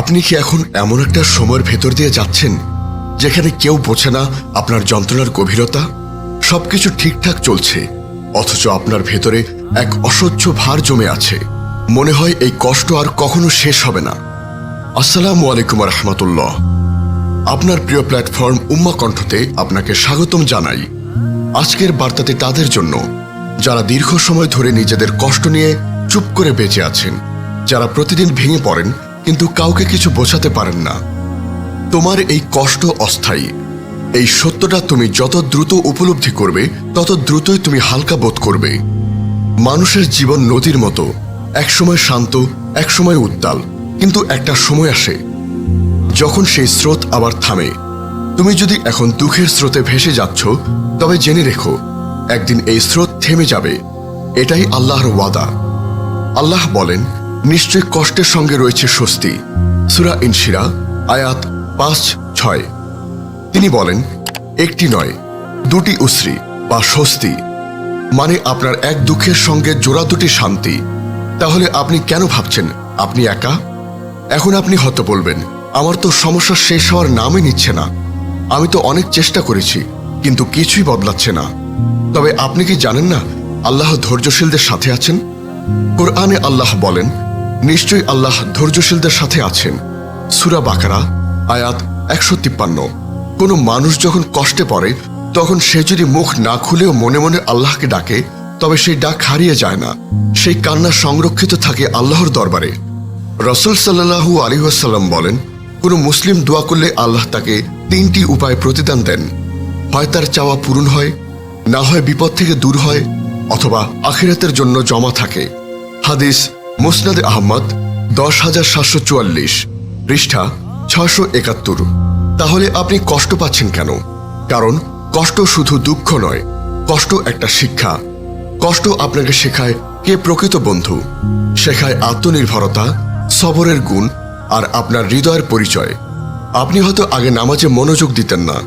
আপনি কি এখন এমন একটা সময়ের ভেতর দিয়ে যাচ্ছেন যেখানে কেউ বোঝে না আপনার যন্ত্রণার গভীরতা? সবকিছু ঠিকঠাক চলছে, অথচ আপনার ভেতরে এক অসহ্য ভার জমে আছে। মনে হয় এই কষ্ট আর কখনো শেষ হবে না। আসসালামু আলাইকুম রহমতুল্লাহ। আপনার প্রিয় প্ল্যাটফর্ম উম্মা কণ্ঠতে আপনাকে স্বাগতম জানাই। আজকের বার্তাতে তাদের জন্য, যারা দীর্ঘ সময় ধরে নিজেদের কষ্ট নিয়ে চুপ করে বেঁচে আছেন, যারা প্রতিদিন ভেঙে পড়েন কিন্তু কাউকে কিছু বোঝাতে পারেন না। তোমার এই কষ্ট অস্থায়ী। এই সত্যটা তুমি যত দ্রুত উপলব্ধি করবে, তত দ্রুতই তুমি হালকা বোধ করবে। মানুষের জীবন নদীর মতো। একসময় শান্ত, একসময় উত্তাল। কিন্তু একটা সময় আসে, যখন সেই স্রোত আবার থামে। তুমি যদি এখন দুঃখের স্রোতে ভেসে যাচ্ছ, তবে জেনে রেখো, একদিন এই স্রোত থেমে যাবে। এটাই আল্লাহর ওয়াদা। আল্লাহ বলেন নিশ্চয় কষ্টের সঙ্গে রয়েছে স্বস্তি। সুরা ইনশিরা, আয়াত পাঁচ, ছয়। তিনি বলেন, একটি নয়, দুটি উশ্রি বা স্বস্তি মানে আপনার এক দুঃখের সঙ্গে জোড়া দুটি শান্তি। তাহলে আপনি কেন ভাবছেন, আপনি একা? এখন আপনি হয়তো বলবেন, আমার তো সমস্যা শেষ হওয়ার নামই নিচ্ছে না। আমি তো অনেক চেষ্টা করেছি, কিন্তু কিছুই বদলাচ্ছে না। তবে আপনি কি জানেন না, আল্লাহ ধৈর্যশীলদের সাথে আছেন? কোরআনে আল্লাহ বলেন নিশ্চয়ই আল্লাহ ধৈর্যশীলদের সাথে আছেন। সুরা বাকারা, আয়াত একশো তিপ্পান্ন। কোনো মানুষ যখন কষ্টে পড়ে, তখন সে যদি মুখ না খুলেও মনে মনে আল্লাহকে ডাকে, তবে সেই ডাক হারিয়ে যায় না। সেই কান্না সংরক্ষিত থাকে আল্লাহর দরবারে। রসুল সাল্লাহু আলিহাসাল্লাম বলেন, কোনো মুসলিম দোয়া করলে আল্লাহ তাকে তিনটি উপায় প্রতিদান দেন। হয় তার চাওয়া পূরণ হয়, না হয় বিপদ থেকে দূর হয়, অথবা আখিরাতের জন্য জমা থাকে। হাদিস মুসনাদ আহমদ, দশ হাজার সাতশো চুয়াল্লিশ, পৃষ্ঠা ছশো একাত্তর। তাহলে আপনি কষ্ট পাচ্ছেন কেন? কারণ কষ্ট শুধু দুঃখ নয়, কষ্ট একটা শিক্ষা। কষ্ট আপনাকে শেখায় কে প্রকৃত বন্ধু। শেখায় আত্মনির্ভরতা, সবরের গুণ আর আপনার হৃদয়ের পরিচয়। আপনি হয়তো আগে নামাজে মনোযোগ দিতেন না,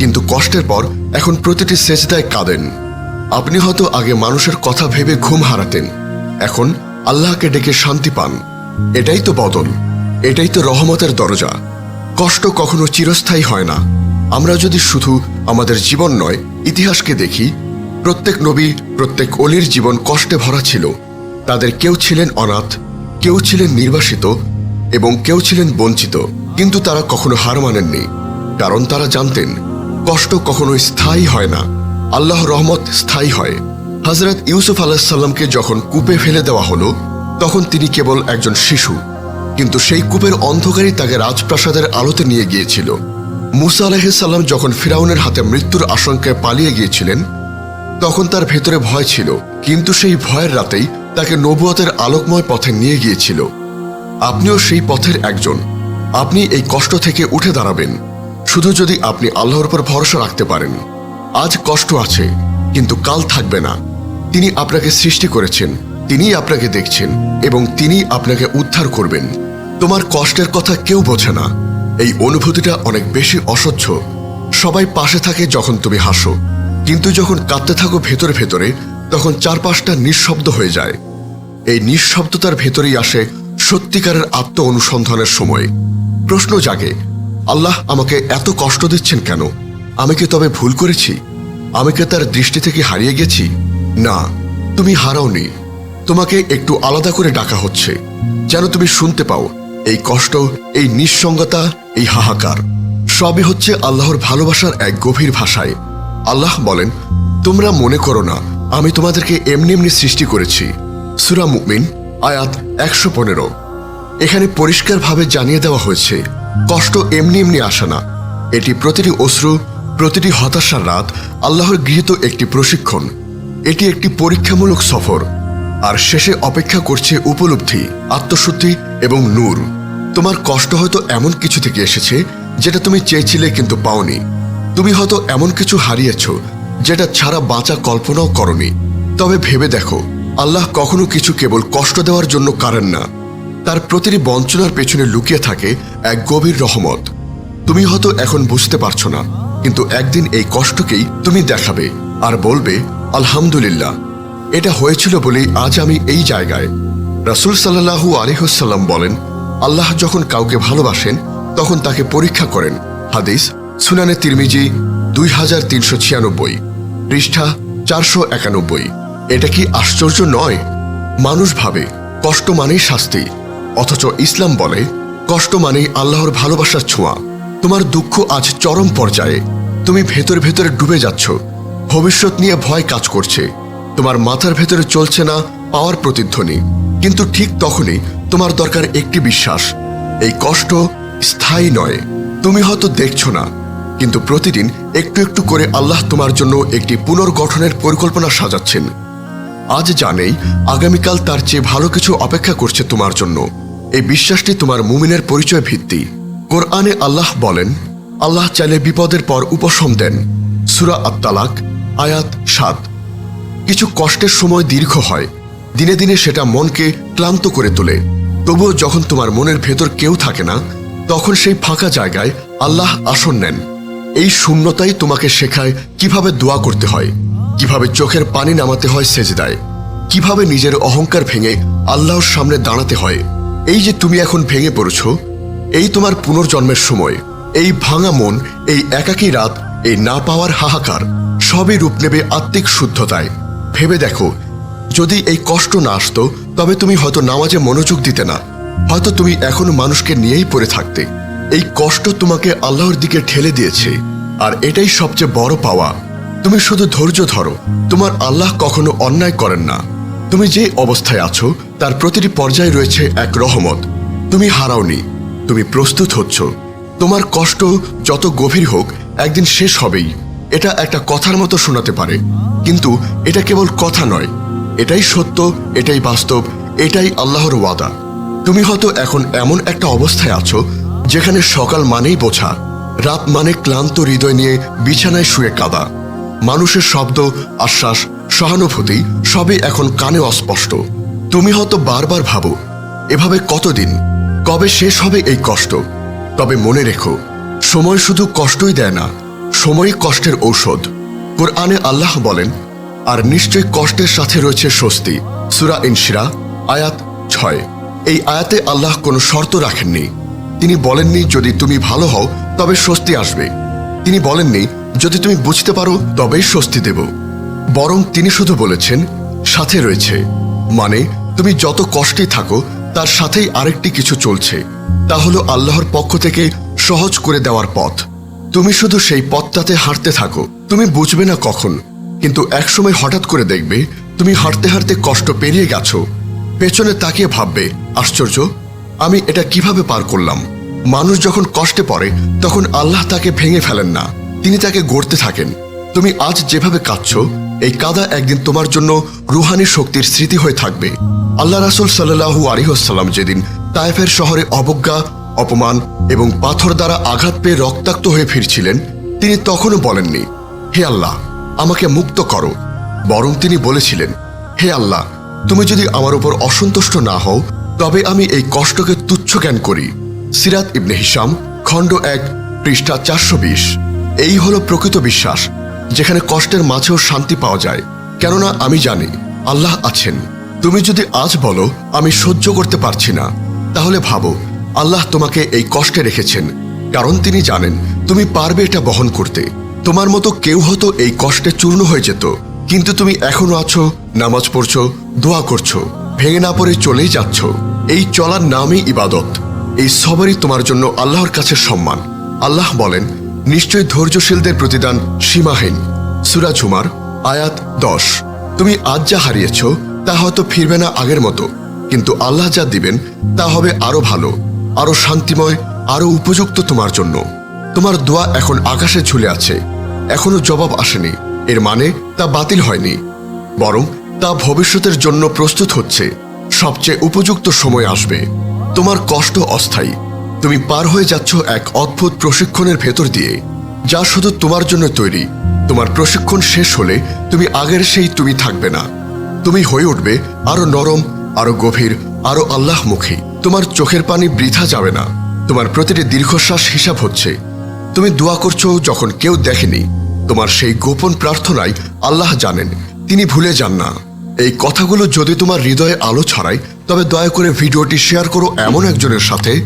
কিন্তু কষ্টের পর এখন প্রতিটি সেজদায় কাঁদেন। আপনি হয়তো আগে মানুষের কথা ভেবে ঘুম হারাতেন, এখন আল্লাহকে ডেকে শান্তি পান। এটাই তো বদল। এটাই তো রহমতের দরজা। কষ্ট কখনো চিরস্থায়ী হয় না। আমরা যদি শুধু আমাদের জীবন নয়, ইতিহাসকে দেখি, প্রত্যেক নবী, প্রত্যেক অলির জীবন কষ্টে ভরা ছিল। তাদের কেউ ছিলেন অনাথ, কেউ ছিলেন নির্বাসিত এবং কেউ ছিলেন বঞ্চিত। কিন্তু তারা কখনো হার মানেননি, কারণ তারা জানতেন, কষ্ট কখনো স্থায়ী হয় না। আল্লাহ রহমত স্থায়ী হয়। হজরত ইউসুফ আলাহিসাল্লামকে যখন কূপে ফেলে দেওয়া হলো, তখন তিনি কেবল একজন শিশু, কিন্তু সেই কূপের অন্ধকারই তাকে রাজপ্রাসাদের আলোতে নিয়ে গিয়েছিল। মুসা আলাহিসাল্লাম যখন ফিরাউনের হাতে মৃত্যুর আশঙ্কায় পালিয়ে গিয়েছিলেন, তখন তার ভেতরে ভয় ছিল, কিন্তু সেই ভয়ের রাতেই তাকে নবুয়তের আলোকময় পথে নিয়ে গিয়েছিল। আপনিও সেই পথের একজন। আপনি এই কষ্ট থেকে উঠে দাঁড়াবেন। শুধু যদি আপনি আল্লাহর উপর ভরসা রাখতে পারেন। আজ কষ্ট আছে, কিন্তু কাল থাকবে না। তিনি আপনাকে সৃষ্টি করেছেন, তিনিই আপনাকে দেখছেন, এবং তিনি আপনাকে উদ্ধার করবেন। তোমার কষ্টের কথা কেউ বোঝে না। এই অনুভূতিটা অনেক বেশি অসহ্য। সবাই পাশে থাকে যখন তুমি হাসো। কিন্তু যখন কাঁদতে থাকো ভেতরে ভেতরে, তখন চারপাশটা নিঃশব্দ হয়ে যায়। এই নিঃশব্দতার ভেতরেই আসে সত্যিকারের আত্ম অনুসন্ধানের সময়। প্রশ্ন জাগে, আল্লাহ আমাকে এত কষ্ট দিচ্ছেন কেন? আমি কি তবে ভুল করেছি? আমি কি তার দৃষ্টি থেকে হারিয়ে গেছি? না, তুমি হারাওনি। তোমাকে একটু আলাদা করে ডাকা হচ্ছে। যেন তুমি শুনতে পাও, এই কষ্ট, এই নিঃসঙ্গতা, এই হাহাকার। সবই হচ্ছে আল্লাহর ভালোবাসার এক গভীর ভাষায়। আল্লাহ বলেন, তোমরা মনে করো না, আমি তোমাদেরকে এমনি এমনি সৃষ্টি করেছি। সুরা মুমিন, আয়াত একশো পনেরো। এখানে পরিষ্কারভাবে জানিয়ে দেওয়া হয়েছে, কষ্ট এমনি এমনি আসে না। এটি প্রতিটি অশ্রু, প্রতিটি হতাশার রাত, আল্লাহর গৃহীত একটি প্রশিক্ষণ। এটি একটি পরীক্ষামূলক সফর, আর শেষে অপেক্ষা করছে উপলব্ধি, আত্মশুদ্ধি এবং নূর। তোমার কষ্ট হয়তো এমন কিছু থেকে এসেছে যেটা তুমি চেয়েছিলে কিন্তু পাওনি। তুমি হয়তো এমন কিছু হারিয়েছ যেটা ছাড়া বাঁচা কল্পনাও করনি। তবে ভেবে দেখো, আল্লাহ কখনো কিছু কেবল কষ্ট দেওয়ার জন্য কারেন না। তার প্রতিটি বঞ্চনার পেছনে লুকিয়ে থাকে এক গভীর রহমত। তুমি হয়তো এখন বুঝতে পারছ না, কিন্তু একদিন এই কষ্টকেই তুমি দেখাবে, আর বলবে আলহামদুলিল্লাহ। এটা হয়েছিল বলেই আজ আমি এই জায়গায়। রাসুল সাল্লাহু আলিহসাল্লাম বলেন, আল্লাহ যখন কাউকে ভালোবাসেন, তখন তাকে পরীক্ষা করেন। হাদিস, সুনানে তিরমিজি, দুই হাজার তিনশো ছিয়ানব্বই, পৃষ্ঠা চারশো একানব্বই। এটা কি আশ্চর্য নয়? মানুষ ভাবে, কষ্ট মানেই শাস্তি। অথচ ইসলাম বলে, কষ্ট মানেই আল্লাহর ভালোবাসার ছোঁয়া। তোমার দুঃখ আজ চরম পর্যায়ে। তুমি ভেতর ভেতরে ডুবে যাচ্ছ। ভবিষ্যৎ নিয়ে ভয় কাজ করছে। তোমার মাথার ভেতরে চলছে না পাওয়ার প্রতিধ্বনি। কিন্তু ঠিক তখনই তোমার দরকার একটি বিশ্বাস। এই কষ্ট স্থায়ী নয়। তুমি হয়তো দেখছ না। কিন্তু প্রতিদিন একটু একটু করে আল্লাহ তোমার জন্য একটি পুনর্গঠনের পরিকল্পনা সাজাচ্ছেন। আজ জানেই আগামীকাল তার চেয়ে ভালো কিছু অপেক্ষা করছে তোমার জন্য। এই বিশ্বাসটি তোমার মুমিনের পরিচয় ভিত্তি। কোরআনে আল্লাহ বলেন, আল্লাহ চাইলে বিপদের পর উপশম দেন। সুরা আত্মালাক আয়াত সাত। কিছু কষ্টের সময় দীর্ঘ হয়। দিনে দিনে সেটা মনকে ক্লান্ত করে তোলে। তবুও যখন তোমার মনের ভেতর কেউ থাকে না, তখন সেই ফাঁকা জায়গায় আল্লাহ আসন নেন। এই শূন্যতাই তোমাকে শেখায় কীভাবে দোয়া করতে হয়, কীভাবে চোখের পানি নামাতে হয় সেজদায়, কীভাবে নিজের অহংকার ভেঙে আল্লাহর সামনে দাঁড়াতে হয়। এই যে তুমি এখন ভেঙে পড়েছ, এই তোমার পুনর্জন্মের সময়। এই ভাঙা মন, এই একাকী রাত, এই না পাওয়ার হাহাকার। সবই রূপ নেবে আত্মিক শুদ্ধতায়। ভেবে দেখো, যদি এই কষ্ট না আসতো, তবে তুমি হয়তো নামাজে মনোযোগ দিতে না। হয়তো তুমি এখনও মানুষকে নিয়েই পড়ে থাকতে। এই কষ্ট তোমাকে আল্লাহর দিকে ঠেলে দিয়েছে, আর এটাই সবচেয়ে বড় পাওয়া। তুমি শুধু ধৈর্য ধরো, তোমার আল্লাহ কখনো অন্যায় করেন না। তুমি যে অবস্থায় আছো, তার প্রতিটি পর্যায়ে রয়েছে এক রহমত। তুমি হারাওনি, তুমি প্রস্তুত হচ্ছ। তোমার কষ্ট যত গভীর হোক, একদিন শেষ হবেই। এটা একটা কথার মতো শোনাতে পারে। কিন্তু এটা কেবল কথা নয়। এটাই সত্য, এটাই বাস্তব, এটাই আল্লাহর ওয়াদা। তুমি হয়তো এখন এমন একটা অবস্থায় আছো, যেখানে সকাল মানেই বোঝা, রাত মানে ক্লান্ত হৃদয় নিয়ে বিছানায় শুয়ে কাদা। মানুষের শব্দ, আশ্বাস, সহানুভূতি, সবই এখন কানে অস্পষ্ট। তুমি হয়তো বারবার ভাবো, এভাবে কতদিন? কবে শেষ হবে এই কষ্ট? তবে মনে রেখো, সময় শুধু কষ্টই দেয় না সময়ই কষ্টের ঔষধ। কোরআনে আল্লাহ বলেন, আর নিশ্চয় কষ্টের সাথে রয়েছে স্বস্তি। সুরা ইনশিরা, আয়াত ছয়। এই আয়াতে আল্লাহ কোনো শর্ত রাখেননি। তিনি বলেননি, যদি তুমি ভালো হও, তবে স্বস্তি আসবে। তিনি বলেননি, যদি তুমি বুঝতে পারো, তবেই স্বস্তি দেব। বরং তিনি শুধু বলেছেন, সাথে রয়েছে। মানে তুমি যত কষ্টে থাকো, তার সাথেই আরেকটি কিছু চলছে। তা হলো আল্লাহর পক্ষ থেকে সহজ করে দেওয়ার পথ। তুমি শুধু সেই পথটাতে হাঁটতে থাকো। তুমি বুঝবে না কখন। কিন্তু একসময় হঠাৎ করে দেখবে, তুমি হাঁটতে হাঁটতে কষ্ট পেরিয়ে গেছো। পেছনে তাকিয়ে ভাববে, আশ্চর্য, আমি এটা কীভাবে পার করলাম? মানুষ যখন কষ্টে পড়ে, তখন আল্লাহ তাকে ভেঙে ফেলেন না। তিনি তাকে গড়তে থাকেন। তুমি আজ যেভাবে কাঁদছ, এই কাদা একদিন তোমার জন্য রুহানি শক্তির স্মৃতি হয়ে থাকবে। আল্লাহ রাসুল সাল্লাহু আলিহাসাল্লাম যেদিন তায়েফের শহরে অবজ্ঞা অপমান এবং পাথর দ্বারা আঘাত পেয়ে রক্তাক্ত হয়ে ফিরছিলেন, তিনি তখনও বলেননি, হে আল্লাহ, আমাকে মুক্ত করো। বরং তিনি বলেছিলেন, হে আল্লাহ, তুমি যদি আমার উপর অসন্তুষ্ট না হও, তবে আমি এই কষ্টকে তুচ্ছ জ্ঞান করি। সিরাত ইবনে হিসাম খণ্ড এক, পৃষ্ঠা চারশো বিশ। এই হলো প্রকৃত বিশ্বাস, যেখানে কষ্টের মাঝেও শান্তি পাওয়া যায়। কেননা আমি জানি, আল্লাহ আছেন। তুমি যদি আজ বলো, আমি সহ্য করতে পারছি না। তাহলে ভাবো আল্লাহ তোমাকে এই কষ্টে রেখেছেন, কারণ তিনি জানেন তুমি পারবে এটা বহন করতে। তোমার মতো কেউ হয়তো এই কষ্টে চূর্ণ হয়ে যেত। কিন্তু তুমি এখনও আছো, নামাজ পড়ছো, দোয়া করছ, ভেঙে না পড়ে চলেই যাচ্ছ। এই চলার নামই ইবাদত। এই সবারই তোমার জন্য আল্লাহর কাছে সম্মান। আল্লাহ বলেন নিশ্চয় ধৈর্যশীলদের প্রতিদান সীমাহীন। সুরা ঝুমার, আয়াত দশ। তুমি আজ যা হারিয়েছ, তা হয়তো ফিরবে না আগের মতো। কিন্তু আল্লাহ যা দিবেন, তা হবে আরও ভালো। আরও শান্তিময়, আরও উপযুক্ত তোমার জন্য। তোমার দোয়া এখন আকাশে ঝুলে আছে। এখনও জবাব আসেনি। এর মানে তা বাতিল হয়নি। বরং তা ভবিষ্যতের জন্য প্রস্তুত হচ্ছে। সবচেয়ে উপযুক্ত সময় আসবে। তোমার কষ্ট অস্থায়ী। তুমি পার হয়ে যাচ্ছ এক অদ্ভুত প্রশিক্ষণের ভেতর দিয়ে। যা শুধু তোমার জন্য তৈরি। তোমার প্রশিক্ষণ শেষ হলে তুমি আগের সেই তুমি থাকবে না। তুমি হয়ে উঠবে আরও নরম, আরও গভীর, আরও আল্লাহমুখী। তোমার চোখের পানি বৃথা যাবে না। তোমার প্রতিটি দীর্ঘশ্বাস হিসাব হচ্ছে। তুমি দোয়া করছ যখন কেউ দেখেনি। তোমার সেই গোপন প্রার্থনাই আল্লাহ জানেন। তিনি ভুলে যান না। এই কথাগুলো যদি তোমার হৃদয়ে আলো ছড়ায়, তবে দয়া করে ভিডিওটি শেয়ার করো এমন একজনের সাথে,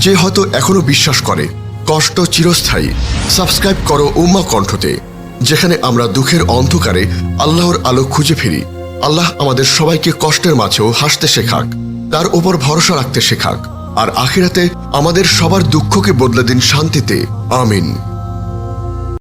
যে হয়তো এখনও বিশ্বাস করে। কষ্ট চিরস্থায়ী। সাবস্ক্রাইব করো উম্মা কণ্ঠতে, যেখানে আমরা দুঃখের অন্ধকারে আল্লাহর আলো খুঁজে ফিরি। আল্লাহ আমাদের সবাইকে কষ্টের মাঝেও হাসতে শেখাক। তার উপর ভরসা রাখতে শেখাক। আর আখিরাতে আমাদের সবার দুঃখকে বদলে দিন শান্তিতে। আমিন।